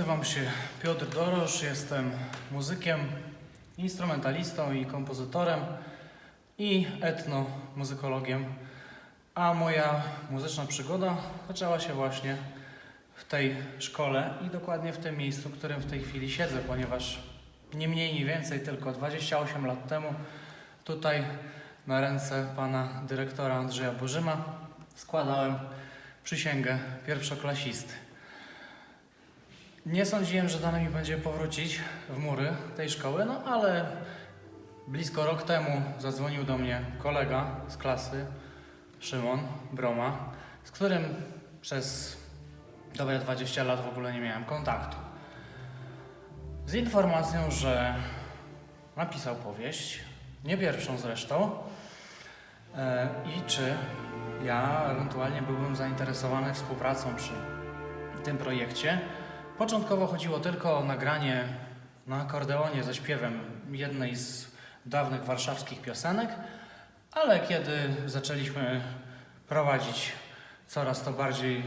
Nazywam się Piotr Dorosz, jestem muzykiem, instrumentalistą i kompozytorem i etnomuzykologiem. A moja muzyczna przygoda zaczęła się właśnie w tej szkole i dokładnie w tym miejscu, w którym w tej chwili siedzę, ponieważ nie mniej, nie więcej, tylko 28 lat temu tutaj na ręce pana dyrektora Andrzeja Bożyma składałem przysięgę pierwszoklasisty. Nie sądziłem, że dane mi będzie powrócić w mury tej szkoły, no ale blisko rok temu zadzwonił do mnie kolega z klasy, Szymon Broma, z którym przez dobre 20 lat w ogóle nie miałem kontaktu. Z informacją, że napisał powieść, nie pierwszą zresztą, e, i czy ja ewentualnie byłbym zainteresowany współpracą przy tym projekcie. Początkowo chodziło tylko o nagranie na akordeonie ze śpiewem jednej z dawnych warszawskich piosenek, ale kiedy zaczęliśmy prowadzić coraz to bardziej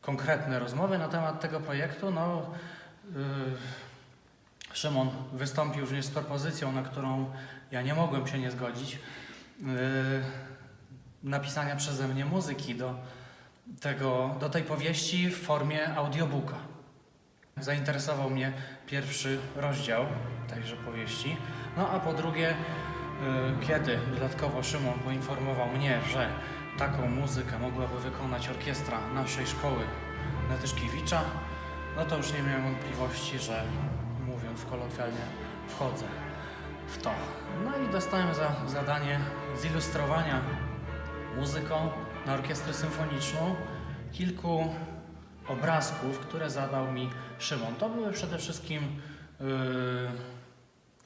konkretne rozmowy na temat tego projektu, no yy, Szymon wystąpił również z propozycją, na którą ja nie mogłem się nie zgodzić, yy, napisania przeze mnie muzyki do, tego, do tej powieści w formie audiobooka. Zainteresował mnie pierwszy rozdział tejże powieści. No a po drugie, y, kiedy dodatkowo Szymon poinformował mnie, że taką muzykę mogłaby wykonać orkiestra naszej szkoły na Tyszkiewicza, no to już nie miałem wątpliwości, że mówiąc kolokwialnie, wchodzę w to. No i dostałem za zadanie zilustrowania muzyką na orkiestrę symfoniczną kilku obrazków, które zadał mi Szymon. To były przede wszystkim yy,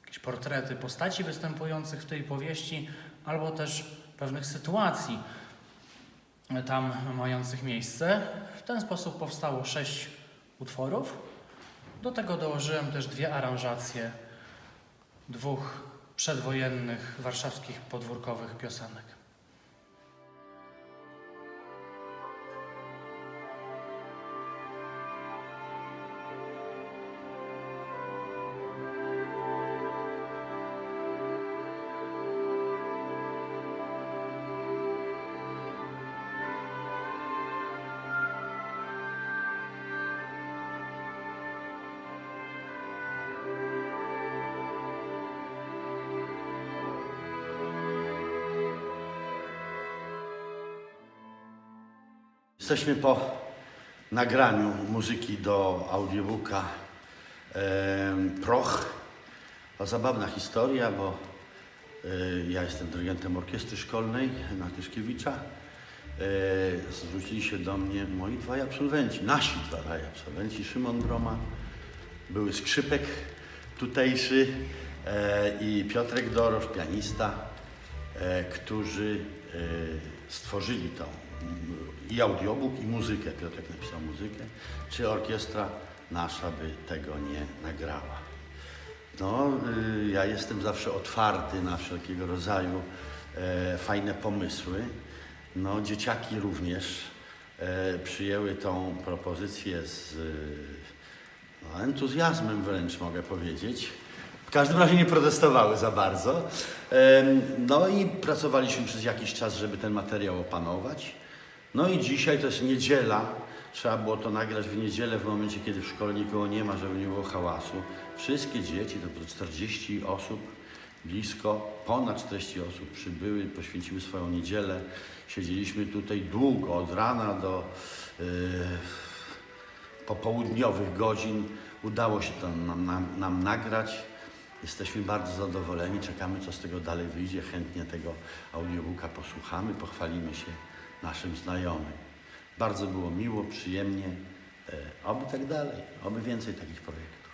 jakieś portrety postaci występujących w tej powieści, albo też pewnych sytuacji tam mających miejsce. W ten sposób powstało sześć utworów. Do tego dołożyłem też dwie aranżacje dwóch przedwojennych warszawskich podwórkowych piosenek. Jesteśmy po nagraniu muzyki do audiobooka Proch. To zabawna historia, bo y, ja jestem dyrygentem orkiestry szkolnej na Tyszkiewicza. Y, zwrócili się do mnie moi dwaj absolwenci, nasi dwaj absolwenci, Szymon Broma, były skrzypek tutejszy e, i Piotrek Dorosz, pianista, e, którzy e, stworzyli tą i audiobook, i muzykę. Piotrek napisał muzykę. Czy orkiestra nasza by tego nie nagrała? No, y, ja jestem zawsze otwarty na wszelkiego rodzaju e, fajne pomysły. No, dzieciaki również e, przyjęły tą propozycję z no, entuzjazmem wręcz mogę powiedzieć. W każdym razie nie protestowały za bardzo. No i pracowaliśmy przez jakiś czas, żeby ten materiał opanować. No i dzisiaj to jest niedziela. Trzeba było to nagrać w niedzielę, w momencie, kiedy w szkole nikogo nie ma, żeby nie było hałasu. Wszystkie dzieci, to było 40 osób, blisko, ponad 40 osób przybyły, poświęciły swoją niedzielę. Siedzieliśmy tutaj długo, od rana do yy, popołudniowych godzin. Udało się to nam, nam, nam nagrać. Jesteśmy bardzo zadowoleni, czekamy co z tego dalej wyjdzie. Chętnie tego audiobooka posłuchamy, pochwalimy się naszym znajomym. Bardzo było miło, przyjemnie. E, Oby tak dalej, oby więcej takich projektów.